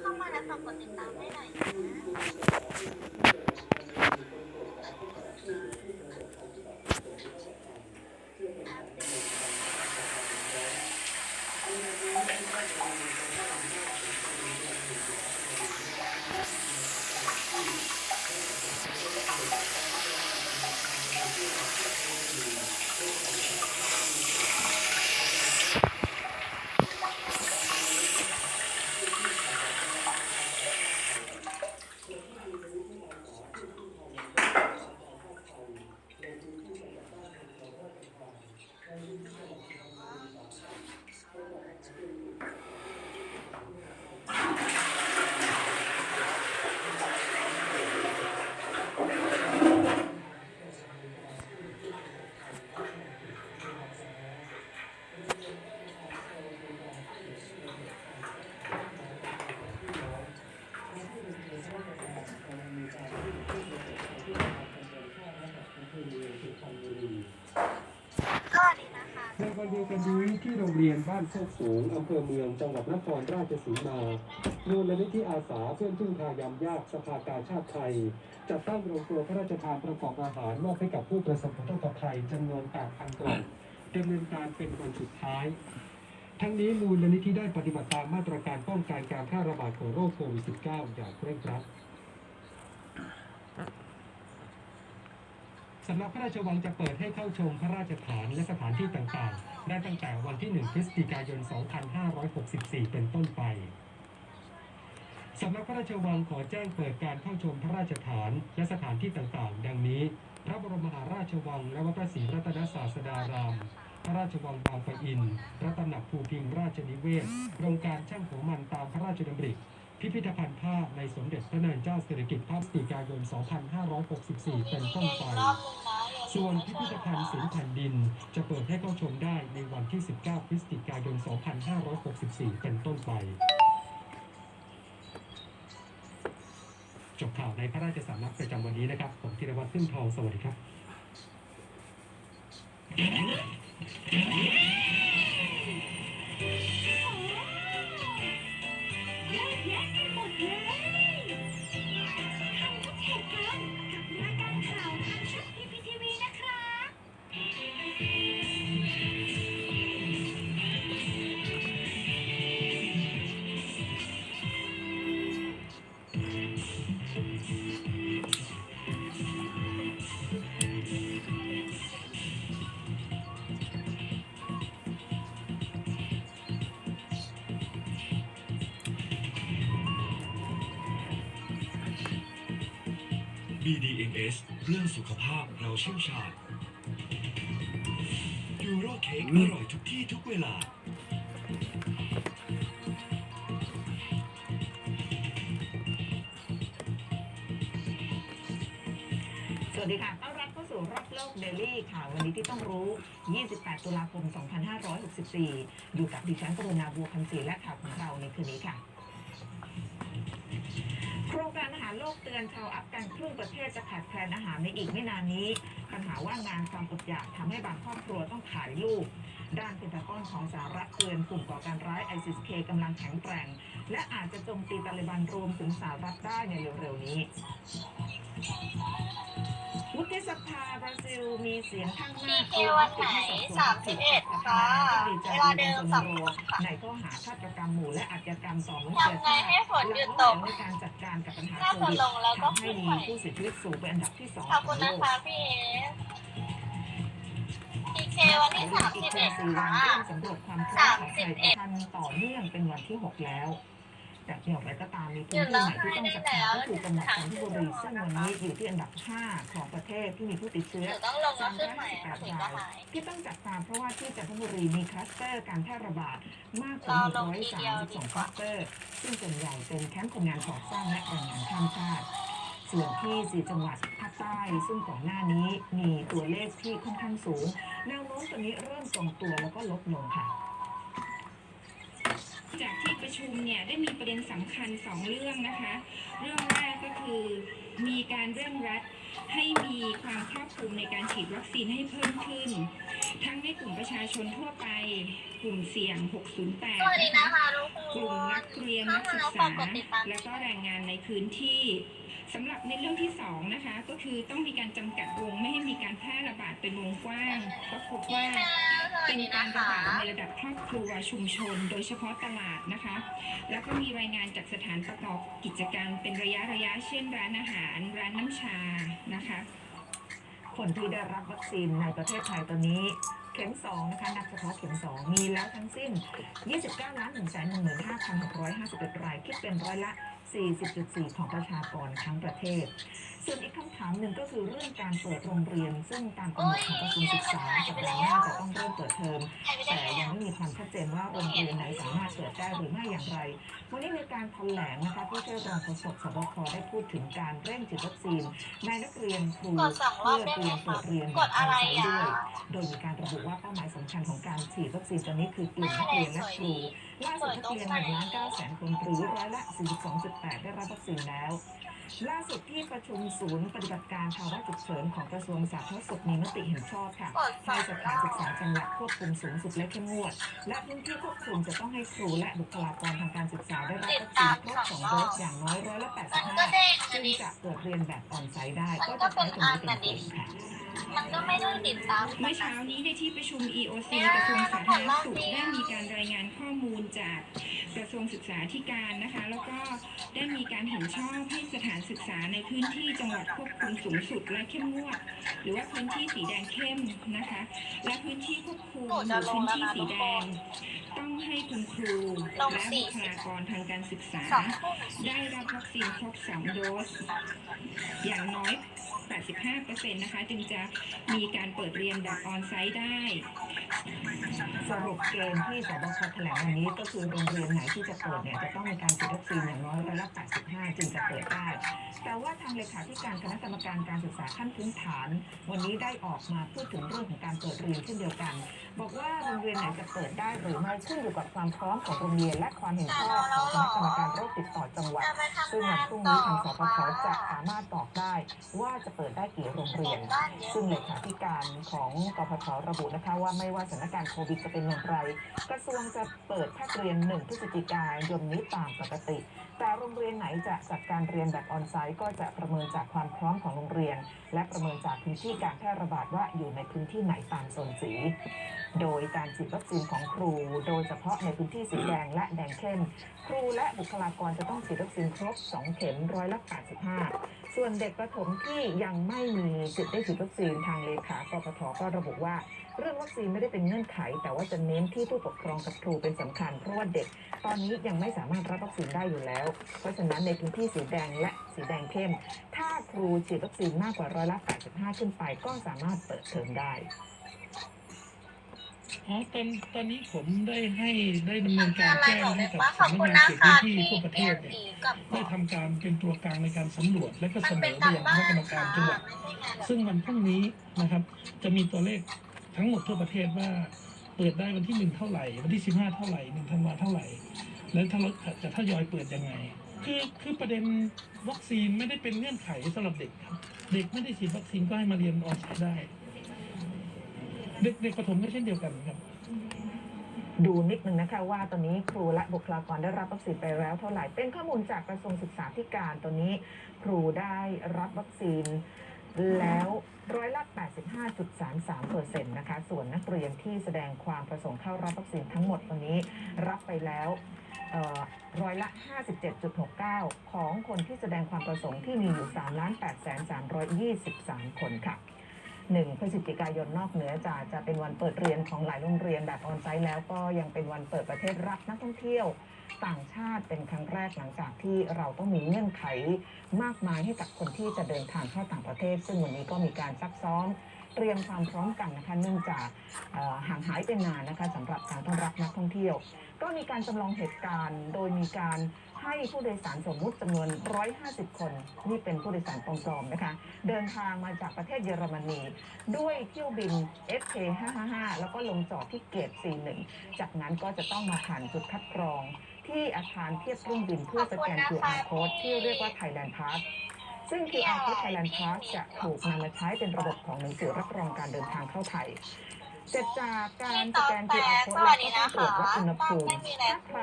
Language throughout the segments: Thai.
เข้ามาแล้วฝากกดติดตามให้หน่อยนะ โรงเรียนบ้านโคกสูงอำเภอเมืองจังหวัดนครราชสีมามูลนิธิอาสาเพื่อนพึ่งพายามยากสภากาชาติไทยจัดตั้งโรงครัวพระราชทานประกอบอาหารมอบให้กับผู้ประสบอุทกภัยจำนวน8,000กล่องดำเนินการเป็นวันสุดท้าย ทั้งนี้มูลนิธิได้ปฏิบัติตามมาตรการป้องกันการแพร่ระบาดของโรคโควิด -19 อย่างเคร่งครัด สำนักพระราชวังจะเปิดให้เข้าชมพระราชฐานและสถานที่ต่างๆ ได้ตั้งแต่วันที่ 1 พฤศจิกายน 2564 เป็นต้นไป สำนักพระราชวังขอแจ้งเปิดการเข้าชมพระราชฐานและสถานที่ต่างๆ ดังนี้ พระบรมมหาราชวังและวัดพระศรีรัตนศาสดาราม พระราชวังบางปะอินพระตำหนักภูพิงราชนิเวศโครงการช่างหัวมันตามพระราชดำริ พิพิธภัณฑ์ผ้าในสมเด็จพระนางเจ้าสิริกิติ์พระพฤศจิกายน 2564 เป็นต้นไปรอบนึงนะอย่าส่วนพิพิธภัณฑ์ศิลป์แผ่นดินจะเปิดให้เข้าชมได้ในวันที่ 19 พฤศจิกายน 2564 เป็นต้นไป จบข่าวในพระราชสำนักประจำวันนี้นะครับ ผมธีรวัตรซึ่งทอง สวัสดีครับ BDMS เรื่องสุขภาพเราเชี่ยวชาญยูโรเค้กอร่อยทุกที่ทุกเวลา สวัสดีค่ะต้อนรับเข้าสู่รอบโลกเดลี่ค่ะ วันนี้ที่ต้องรู้ 28 ตุลาคม 2564 อยู่กับดิฉันกรุณาบัวคำศรีและข่าวของเราในคืนนี้ค่ะ โครงการอาหารโลกเตือนชาวอัฟกันครึ่งประเทศจะขาดแคลนอาหารในอีกไม่นานนี้ ปัญหาว่างงานความอดอยากทำให้บางครอบครัวต้องขายลูก ด้านเพนทากอนของสหรัฐเตือนกลุ่มก่อการร้ายไอซิสเคกำลังแข็งแกร่ง และอาจจะโจมตีตาลิบันรวมถึงสหรัฐได้ในเร็วๆนี้ วุฒิสภาบราซิลมีเสียงข้างมาก PK วันไหน31ค่ะเวลาเดิมสองทุ่มค่ะในข้อหาฆาตกรรมหมู่และอาชญากรรมต่อมนุษยทำไงให้ฝนหยุดตกในการจัดการกับปัญหาโควิดทำให้มีผู้เสียชีวิตสูงเป็นอันดับที่สองขอบคุณนะคะพี่เอส PK วันที่อีกเป็นสี่31วันค่ะเรื่องสามพร้อมของไทยทันต่อเนื่องเป็นวันที่หกแล้ว แต่อย่างไรก็ตามมีพื้นที่ใหม่ที่ต้องจัดการก็คือจังหวัดจันทบุรีซึ่งวันนี้อยู่ที่อันดับ 5 ของประเทศที่มีผู้ติดเชื้อหนูต้องลงแล้วขึ้นใหม่อะถึงจะหายที่ต้องจับตามเพราะว่าที่จันทบุรีมีคลัสเตอร์การแพร่ระบาดมากกรว่าอลงทีเดียวดี132กคว่าลัสเตอร์ ซึ่งส่วนใหญ่เป็นแคมป์คนงานก่อสร้างและแรงงานข้ามชาติส่วนที่สี่จังหวัดภาคใต้ ซึ่งก่อนหน้านี้มีตัวเลขที่ค่อนข้างสูง แนวโน้มตอนนี้เริ่มทรงตัวแล้วก็ลดลงค่ะจากที่ ประชุมเนี่ยได้มีประเด็นสำคัญสองเรื่องนะคะ เรื่องแรกก็คือมีการเร่งรัดให้มีความครอบคลุมในการฉีดวัคซีนให้เพิ่มขึ้น ทั้งในกลุ่มประชาชนทั่วไป กลุ่มเสี่ยง 608นะคะกลุ่มนักเรียนนักศึกษา และก็แรงงานในพื้นที่สำหรับในเรื่องที่สองนะคะก็คือต้องมีการจำกัดวงไม่ให้มีการแพร่ระบาดเป็นวงกว้างก็พบว่า เป็นการระบาดในระดับครอบครัวชุมชน โดยเฉพาะตลาดนะคะ แล้วก็มีรายงานจากสถานประกอบกิจการเป็นระยะระยะเช่นร้านอาหาร ร้านน้ำชานะคะคนที่ได้รับวัคซีนในประเทศไทยตอนนี้เข็ม2นะคะนับเฉพาะเข็ม 2 มีแล้วทั้งสิ้น 29 ล้าน1 1 5 6 5 1 ราย คิดเป็นร้อยละ 40.4 ของประชากรทั้งประเทศ ส่วนอีกคำถามหนึ่งก็คือเรื่องการเปิดโรงเรียน ซึ่งตามกำหนดของกระทรวงศึกษาสัปดาห์หน้าจะต้องเริ่มเปิดเทอม แต่ยังไม่มีความชัดเจนว่าโรงเรียนไหนสามารถเปิดได้หรือไม่อย่างไร วันนี้มีการแถลงนะคะที่ช่วยรองโฆษกสบคได้พูดถึงการเร่งฉีดวัคซีนในนักเรียนครูกดสองเพื่อเตรียมเปิดเรียนกดอะไรด้วย โดยมีการระบุว่าเป้าหมายสำคัญของการฉีดวัคซีนตอนนี้คือกลุ่มนักเรียนและครูล่าสุดนักเรียน1ล้าน9แสนคนหรือร้อยละ42.8 ได้รับวัคซีนแล้ว ล่าสุดที่ประชุมศูนย์ปฏิบัติการภาวะฉุกเฉินของกระทรวงสาธารณสุขมีมติเห็นชอบค่ะกดสอให้งสรถาอนบศึกษาจังหวัดควบคุมสูงสุดและเข้มงวด และพื้นที่ควบคุมจะต้องให้ครูและบุคลากรทางการศึกษาได้รับวัคซีนครบสองโดสอย่างน้อยร้อยละมันก็85เด้งอัจึนงนี้จะเปิดเรียนแบบออนไซต์ได้ก็จะใช้ตรงนี้เป็นเกณฑ์ค่ะ มันก็ไม่ได้ติดตามเมื่อเช้านี้ในที่ประชุม EOC กระทรวงสาธารณสุขได้มีการรายงานข้อมูลจากกระทรวงศึกษาธิการนะคะ แล้วก็ได้มีการเห็นชอบให้สถานศึกษาในพื้นที่จังหวัดควบคุมสูงสุดและเข้มงวด หรือว่าพื้นที่สีแดงเข้มนะคะ และพื้นที่ควบคุมหรือพื้นที่สีแดง ต้องให้คุณครูและบุคลากรทางการศึกษาสองทุ่มได้รับวัคซีนครบ2โดส อย่างน้อย 85%นะคะจึงจะมีการเปิดเรียนแบบออนไซต์ได้สรุปเกณฑ์ที่สบคแถลงวันนี้ก็คือโรงเรียนไหนที่จะเปิดเนี่ยจะต้องมีการฉีดวัคซีนอย่างน้อยร้อยละ85 จึงจะเปิดได้ แต่ว่าทางเลขาธิการคณะกรรมการการศึกษาขั้นพื้นฐาน วันนี้ได้ออกมาพูดถึงเรื่องของการเปิดเรียนเช่นเดียวกัน บอกว่าโรงเรียนไหนจะเปิดได้หรือไม่ขึ้นอยู่กับความพร้อมของโรงเรียนและความเห็นชอบของคณะกรรมการโรคติดต่อจังหวัดซึ่งงาวันพรุ่งนี้ทางสปชจะสามารถบอกได้ว่าจะเปิดได้กี่โรงเรียน ซึ่งเลขาธิการของกพทระบุนะคะว่าไม่ว่าสถานการณ์โควิดจะเป็นอย่างไร กระทรวงจะเปิดภาคเรียน 1 พฤศจิกายนนี้ตามปกติ แต่โรงเรียนไหนจะจัดการเรียนแบบออนไซต์ก็จะประเมินจากความพร้อมของโรงเรียน และประเมินจากพื้นที่การแพร่ระบาดว่าอยู่ในพื้นที่ไหนตามโซนสี โดยการฉีดวัคซีนของครู โดยเฉพาะในพื้นที่สีแดงและแดงเข้มครูและบุคลากรจะต้องฉีดวัคซีนครบ 2 เข็มร้อยละ85 ส่วนเด็กประถมที่ยังไม่มีสิทธิ์ได้ฉีดวัคซีนทางเลขากปทก็ระบุว่า เรื่องวัคซีนไม่ได้เป็นเงื่อนไข แต่ว่าจะเน้นที่ผู้ปกครองกับครูเป็นสำคัญ เพราะว่าเด็กตอนนี้ยังไม่สามารถรับวัคซีนได้อยู่แล้ว เพราะฉะนั้นในพื้นที่สีแดงและสีแดงเข้ม ถ้าครูฉีดวัคซีนมากกว่าร้อยละ 85 ขึ้นไป ก็สามารถเปิดเทอมได้อ๋อตอนตอนนี้ผมได้ให้ได้ดำเนินการอะไรแจ้งหนูให้นึกกับว่าขอบสำนักคุณงานนะเขตพื้คะนที่ที่ทั่วประเทเรียศนเนี่ยสีกับได้ทำการเป็นตัวกลางในการสำรวจและก็มัเสนนเป็นอไปการยังบ้าคณะนกรรมการค่ะจังหวัดไม่ใช่งานแบบซึ่งวันพรุ่งนี้นะครับ จะมีตัวเลข ทั้งหมดทั่วประเทศว่าเปิดได้วันที่หนึ่งเท่าไหร่ วันที่สิบห้าเท่าไหร่หนึ่งธันวาเท่าไหร่ แล้วถ้าเราจะทยอยเปิดยังไง คือคือประเด็นวัคซีนไม่ได้เป็นเงื่อนไขสำหรับเด็กครับ เด็กไม่ได้ฉีดวัคซีนก็ให้มาเรียนออนไลน์ได้ เด็กเด็กประถมก็เช่นเดียวกันครับดูนิดนึงนะคะว่าตอนนี้ครูและบุคลากรได้รับวัคซีนไปแล้วเท่าไหร่ เป็นข้อมูลจากกระทรวงศึกษาธิการตอนนี้ ครูได้รับวัคซีน แล้วร้อยละ 85.33เปอร์เซ็นต์นะคะ ส่วนนักเรียนที่แสดงความประสงค์เข้ารับวัคซีนทั้งหมดวันนี้รับไปแล้วร้อยละ 57.69 ของคนที่แสดงความประสงค์ที่มีอยู่3ล้าน8แสน323 คนค่ะ 1พฤศจิกายนนอกเหนือจากจะเป็นวันเปิดเรียนของหลายโรงเรียนแบบออนไซต์แล้วก็ยังเป็นวันเปิดประเทศรับนักท่องเที่ยว ต่างชาติเป็นครั้งแรกหลังจากที่เราต้องมีเงื่อนไขมากมายให้กับคนที่จะเดินทางเข้าต่างประเทศ ซึ่งวันนี้ก็มีการซักซ้อมเตรียมความพร้อมกันนะคะเนื่องจากห่างหายไปนานนะคะสำหรับการต้อนรับนักท่องเที่ยว ก็มีการจำลองเหตุการณ์ โดยมีการให้ผู้โดยสารสมมุติจำนวน 150 คน นี่เป็นผู้โดยสารปลอมๆนะคะเดินทางมาจากประเทศเยอรมนี ด้วยเที่ยวบิน SK 555 แล้วก็ลงจอดที่เกต C1 จากนั้นก็จะต้องมาผ่านจุดคัดกรอง ที่อาคารเทียบเครื่องบินเพื่อสแกน QR code ที่เรียกว่า Thailand Pass ซึ่ง QR Code Thailand Pass จะถูกนำมาใช้เป็นระบบของหนังสือรับรองการเดินทางเข้าไทย เสร็จจากการสแกน QR Code แล้วก็ต้ตรวจวัดอุณหภูมิถ้าใคร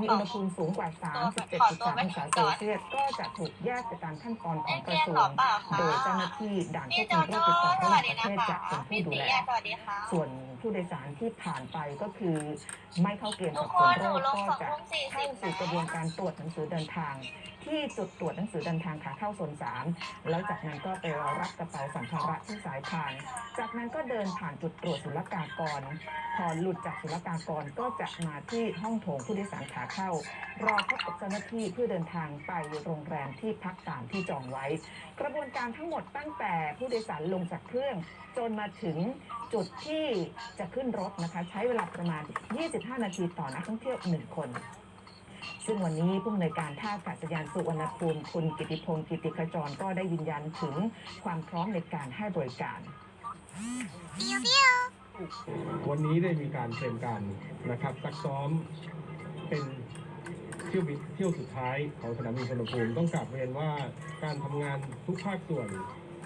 มีอุณหภูมิสูงกว่า 37.3องศาเซลเซียสก็จะถูกแยกไปตามขั้นตอนของกระทรวงโดยเจ้าหน้าที่ด่านควบโจคุมโรคติดต่อระหว่างประเทศจะเป็นผู้ดูแลส่วนผู้โดยสารที่ผ่านไปก็คือไม่เข้าเกณฑ์สอบสวนโรคก็สองจะทุ่มสี่เข้าสู่กระบวนการตรวจหนังสือเดินทาง ที่จุดตรวจหนังสือเดินทางขาเข้าโซนสามแล้วจากนั้นก็ไปรอรับกระเป๋าสัมภาระที่สายพาน จากนั้นก็เดินผ่านจุดตรวจศุลกากร พอหลุดจากศุลกากรก็จะมาที่ห้องโถงผู้โดยสารขาเข้า รอพบกับเจ้าหน้าที่เพื่อเดินทางไปโรงแรมที่พักตามที่จองไว้ กระบวนการทั้งหมดตั้งแต่ผู้โดยสารลงจากเครื่อง จนมาถึงจุดที่จะขึ้นรถนะคะ ใช้เวลาประมาณ 25 นาทีต่อนักท่องเที่ยว1คน ซึ่งวันนี้ผู้อำนวยการท่าอากาศยานสุวรรณภูมิคุณกิติพงศ์กิติขจรก็ได้ยืนยันถึงความพร้อมในการให้บริการ วันนี้ได้มีการเตรียมการนะครับซักซ้อมเป็นเที่ยวบินเที่ยวสุดท้ายของสนามบินสุวรรณภูมิต้องกลับเรียนว่าการทำงานทุกภาคส่วน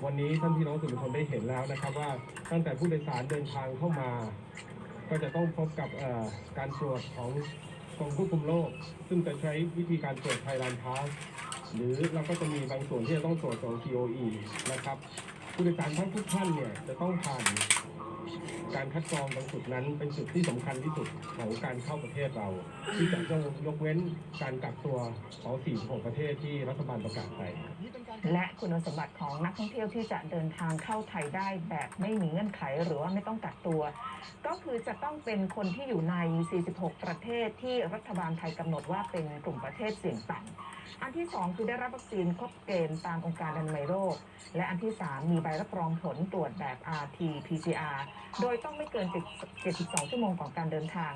วันนี้ท่านพี่น้องสื่อมวลชนได้เห็นแล้วนะครับ ว่าตั้งแต่ผู้โดยสารเดินทางเข้ามา ก็จะต้องพบกับการตรวจของ กรมควบคุมโรคซึ่งจะใช้วิธีการตรวจไทยแลนด์พาสหรือเราก็จะมีบางส่วนที่จะต้องตรวจของ TOE นะครับผู้โดยสารทั้งทุกท่านเนี่ยจะต้องผ่านการคัดกรองตรงจุดนั้นเป็นจุดที่สำคัญที่สุดของการเข้าประเทศเรา ที่จะต้องยกเว้นการกักตัวของ46ประเทศที่รัฐบาลประกาศไปและคุณสมบัติของนักท่องเที่ยวที่จะเดินทางเข้าไทยได้แบบไม่มีเงื่อนไขหรือว่าไม่ต้องกักตัว ก็คือจะต้องเป็นคนที่อยู่ใน 46 ประเทศที่รัฐบาลไทยกำหนดว่าเป็นกลุ่มประเทศเสี่ยงต่ำอันที่ 2 คือได้รับวัคซีนครบเกณฑ์ตามองค์การอนามัยโรคและอันที่ 3 มีใบรับรองผลตรวจแบบ RT-PCR โดยต้องไม่เกิน 72 ชั่วโมงก่อนการเดินทาง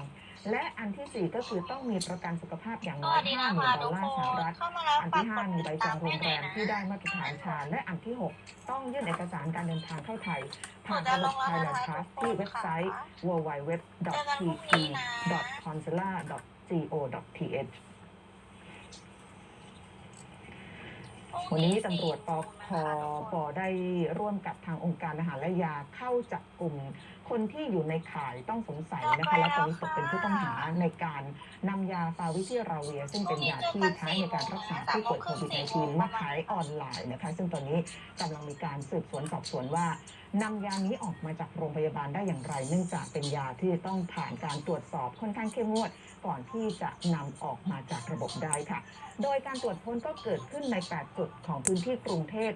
และอันทีสี่ 4 ก็คือต้องมีประกันสุขภาพอย่างสน้อวัยสดี50,000นะคะดอทุลกลาร์คสหนรัฐเข้ามาแล้วอันฝากที่กห้าดมีติดใบจตาอมงโรให้งหแรน่อยมนะที่ได้มาตรฐานชาญและอันที่ 6 ต้องยื่นเอกสารการเดินทางเข้าไทย ผ่านระบบ Thailand Pass ที่เว็บไซต์ www.pp.consular.go.th วันนี้ตำรวจปคปได้ร่วมกับทางองค์การอาหารและยาเข้าจับกลุ่ม คนที่อยู่ในข่ายต้องสงสัยนะคะและตอนนี้ตกเป็นผู้ต้องหาในการนำยาฟาวิพิราเวีย ซึ่งเป็นยาที่ใช้ในการรักษาผู้ป่วยโควิด -19 มาขายออนไลน์นะคะ ซึ่งตอนนี้กำลังมีการสืบสวนสอบสวนว่า นำยานี้ออกมาจากโรงพยาบาลได้อย่างไร เนื่องจากเป็นยาที่ต้องผ่านการตรวจสอบค่อนข้างเข้มงวด ก่อนที่จะนำออกมาจากระบบได้ค่ะ โดยการตรวจค้นก็เกิดขึ้นใน 8 จุดของพื้นที่กรุงเทพ